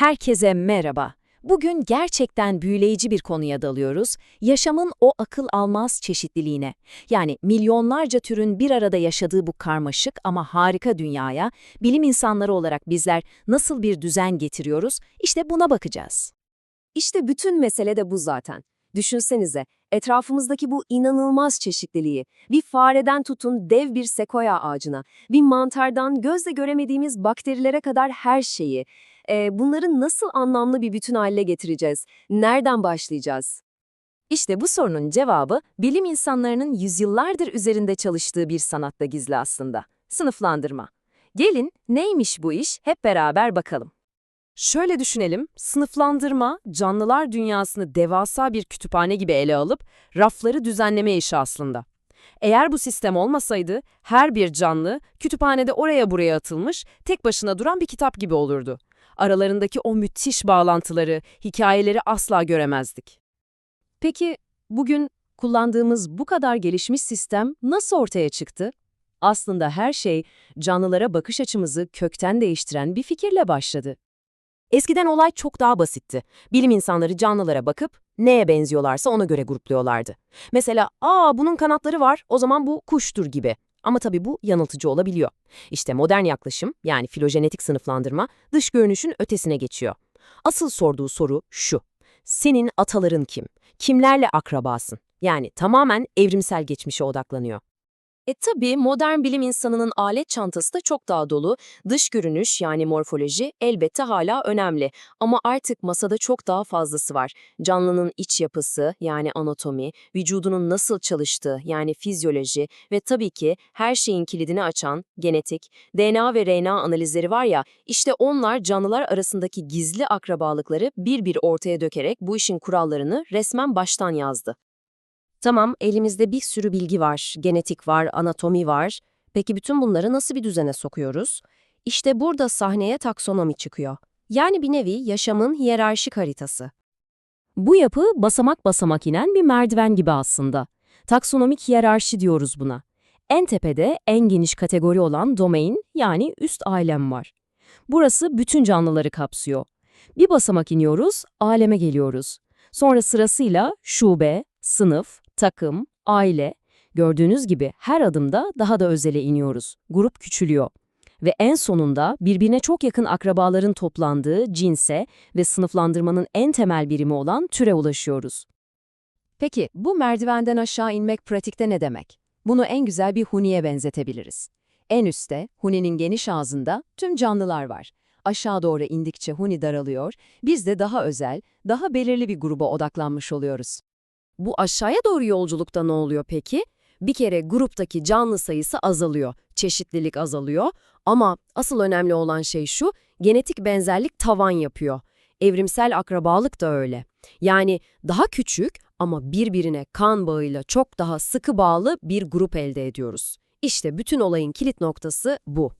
Herkese merhaba. Bugün gerçekten büyüleyici bir konuya dalıyoruz. Yaşamın o akıl almaz çeşitliliğine. Yani milyonlarca türün bir arada yaşadığı bu karmaşık ama harika dünyaya bilim insanları olarak bizler nasıl bir düzen getiriyoruz? İşte buna bakacağız. İşte bütün mesele de bu zaten. Düşünsenize, etrafımızdaki bu inanılmaz çeşitliliği, bir fareden tutun dev bir sekoya ağacına, bir mantardan gözle göremediğimiz bakterilere kadar her şeyi, e, bunları nasıl anlamlı bir bütün haline getireceğiz? Nereden başlayacağız? İşte bu sorunun cevabı bilim insanlarının yüzyıllardır üzerinde çalıştığı bir sanatta gizli aslında. Sınıflandırma. Gelin neymiş bu iş hep beraber bakalım. Şöyle düşünelim, sınıflandırma, canlılar dünyasını devasa bir kütüphane gibi ele alıp rafları düzenleme işi aslında. Eğer bu sistem olmasaydı, her bir canlı kütüphanede oraya buraya atılmış, tek başına duran bir kitap gibi olurdu. Aralarındaki o müthiş bağlantıları, hikayeleri asla göremezdik. Peki, bugün kullandığımız bu kadar gelişmiş sistem nasıl ortaya çıktı? Aslında her şey canlılara bakış açımızı kökten değiştiren bir fikirle başladı. Eskiden olay çok daha basitti. Bilim insanları canlılara bakıp neye benziyorlarsa ona göre grupluyorlardı. Mesela, ''Aa bunun kanatları var, o zaman bu kuştur.'' gibi. Ama tabii bu yanıltıcı olabiliyor. İşte modern yaklaşım, yani filojenetik sınıflandırma, dış görünüşün ötesine geçiyor. Asıl sorduğu soru şu. Senin ataların kim? Kimlerle akrabasın? Yani tamamen evrimsel geçmişe odaklanıyor. E tabii modern bilim insanının alet çantası da çok daha dolu. Dış görünüş yani morfoloji elbette hala önemli. Ama artık masada çok daha fazlası var. Canlının iç yapısı yani anatomi, vücudunun nasıl çalıştığı yani fizyoloji ve tabii ki her şeyin kilidini açan genetik, DNA ve RNA analizleri var ya, işte onlar canlılar arasındaki gizli akrabalıkları bir bir ortaya dökerek bu işin kurallarını resmen baştan yazdı. Tamam, elimizde bir sürü bilgi var, genetik var, anatomi var. Peki bütün bunları nasıl bir düzene sokuyoruz? İşte burada sahneye taksonomi çıkıyor. Yani bir nevi yaşamın hiyerarşik haritası. Bu yapı basamak basamak inen bir merdiven gibi aslında. Taksonomik hiyerarşi diyoruz buna. En tepede en geniş kategori olan domain yani üst ailem var. Burası bütün canlıları kapsıyor. Bir basamak iniyoruz, aleme geliyoruz. Sonra sırasıyla şube, sınıf, takım, aile. Gördüğünüz gibi her adımda daha da özele iniyoruz. Grup küçülüyor. Ve en sonunda birbirine çok yakın akrabaların toplandığı cinse ve sınıflandırmanın en temel birimi olan türe ulaşıyoruz. Peki bu merdivenden aşağı inmek pratikte ne demek? Bunu en güzel bir huniye benzetebiliriz. En üstte, huninin geniş ağzında tüm canlılar var. Aşağı doğru indikçe huni daralıyor, biz de daha özel, daha belirli bir gruba odaklanmış oluyoruz. Bu aşağıya doğru yolculukta ne oluyor peki? Bir kere gruptaki canlı sayısı azalıyor, çeşitlilik azalıyor ama asıl önemli olan şey şu, genetik benzerlik tavan yapıyor. Evrimsel akrabalık da öyle. Yani daha küçük ama birbirine kan bağıyla çok daha sıkı bağlı bir grup elde ediyoruz. İşte bütün olayın kilit noktası bu.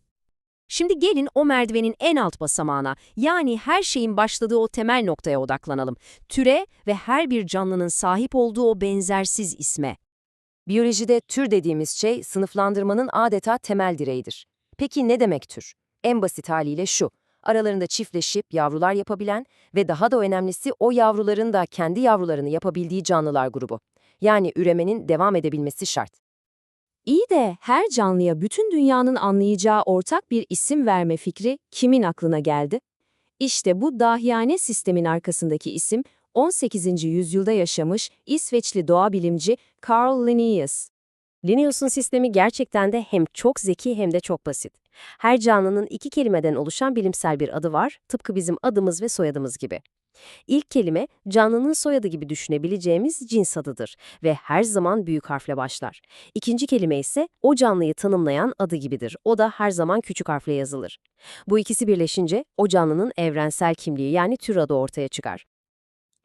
Şimdi gelin o merdivenin en alt basamağına, yani her şeyin başladığı o temel noktaya odaklanalım. Türe ve her bir canlının sahip olduğu o benzersiz isme. Biyolojide tür dediğimiz şey sınıflandırmanın adeta temel direğidir. Peki ne demek tür? En basit haliyle şu, aralarında çiftleşip yavrular yapabilen ve daha da önemlisi o yavruların da kendi yavrularını yapabildiği canlılar grubu. Yani üremenin devam edebilmesi şart. İyi de her canlıya bütün dünyanın anlayacağı ortak bir isim verme fikri kimin aklına geldi? İşte bu dahiyane sistemin arkasındaki isim 18. yüzyılda yaşamış İsveçli doğa bilimci Carl Linnaeus. Linnaeus'un sistemi gerçekten de hem çok zeki hem de çok basit. Her canlının iki kelimeden oluşan bilimsel bir adı var, tıpkı bizim adımız ve soyadımız gibi. İlk kelime canlının soyadı gibi düşünebileceğimiz cins adıdır ve her zaman büyük harfle başlar. İkinci kelime ise o canlıyı tanımlayan adı gibidir. O da her zaman küçük harfle yazılır. Bu ikisi birleşince o canlının evrensel kimliği yani tür adı ortaya çıkar.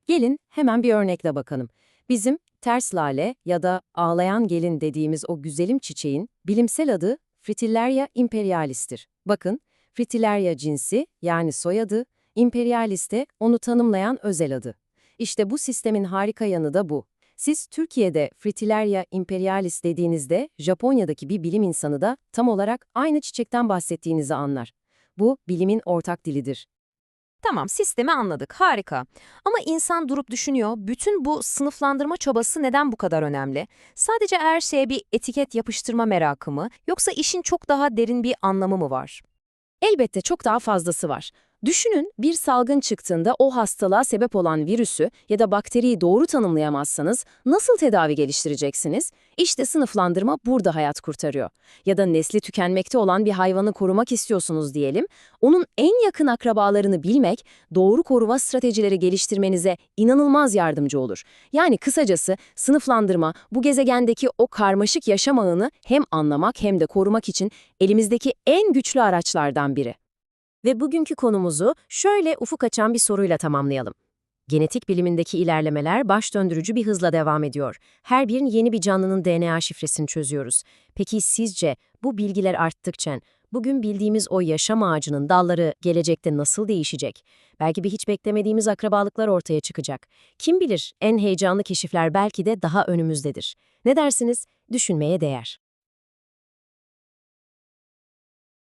Gelin hemen bir örnekle bakalım. Bizim ters lale ya da ağlayan gelin dediğimiz o güzelim çiçeğin bilimsel adı Fritillaria imperialis'tir. Bakın, Fritillaria cinsi yani soyadı, imperialiste onu tanımlayan özel adı. İşte bu sistemin harika yanı da bu. Siz Türkiye'de Fritillaria imperialis dediğinizde Japonya'daki bir bilim insanı da tam olarak aynı çiçekten bahsettiğinizi anlar. Bu bilimin ortak dilidir. Tamam, sistemi anladık. Harika. Ama insan durup düşünüyor, bütün bu sınıflandırma çabası neden bu kadar önemli? Sadece her şeye bir etiket yapıştırma merakı mı, yoksa işin çok daha derin bir anlamı mı var? Elbette çok daha fazlası var. Düşünün bir salgın çıktığında o hastalığa sebep olan virüsü ya da bakteriyi doğru tanımlayamazsanız nasıl tedavi geliştireceksiniz? İşte sınıflandırma burada hayat kurtarıyor. Ya da nesli tükenmekte olan bir hayvanı korumak istiyorsunuz diyelim. Onun en yakın akrabalarını bilmek doğru koruma stratejileri geliştirmenize inanılmaz yardımcı olur. Yani kısacası sınıflandırma bu gezegendeki o karmaşık yaşam ağını hem anlamak hem de korumak için elimizdeki en güçlü araçlardan biri. Ve bugünkü konumuzu şöyle ufuk açan bir soruyla tamamlayalım. Genetik bilimindeki ilerlemeler baş döndürücü bir hızla devam ediyor. Her bir yeni bir canlının DNA şifresini çözüyoruz. Peki sizce bu bilgiler arttıkça bugün bildiğimiz o yaşam ağacının dalları gelecekte nasıl değişecek? Belki bir hiç beklemediğimiz akrabalıklar ortaya çıkacak. Kim bilir en heyecanlı keşifler belki de daha önümüzdedir. Ne dersiniz? Düşünmeye değer.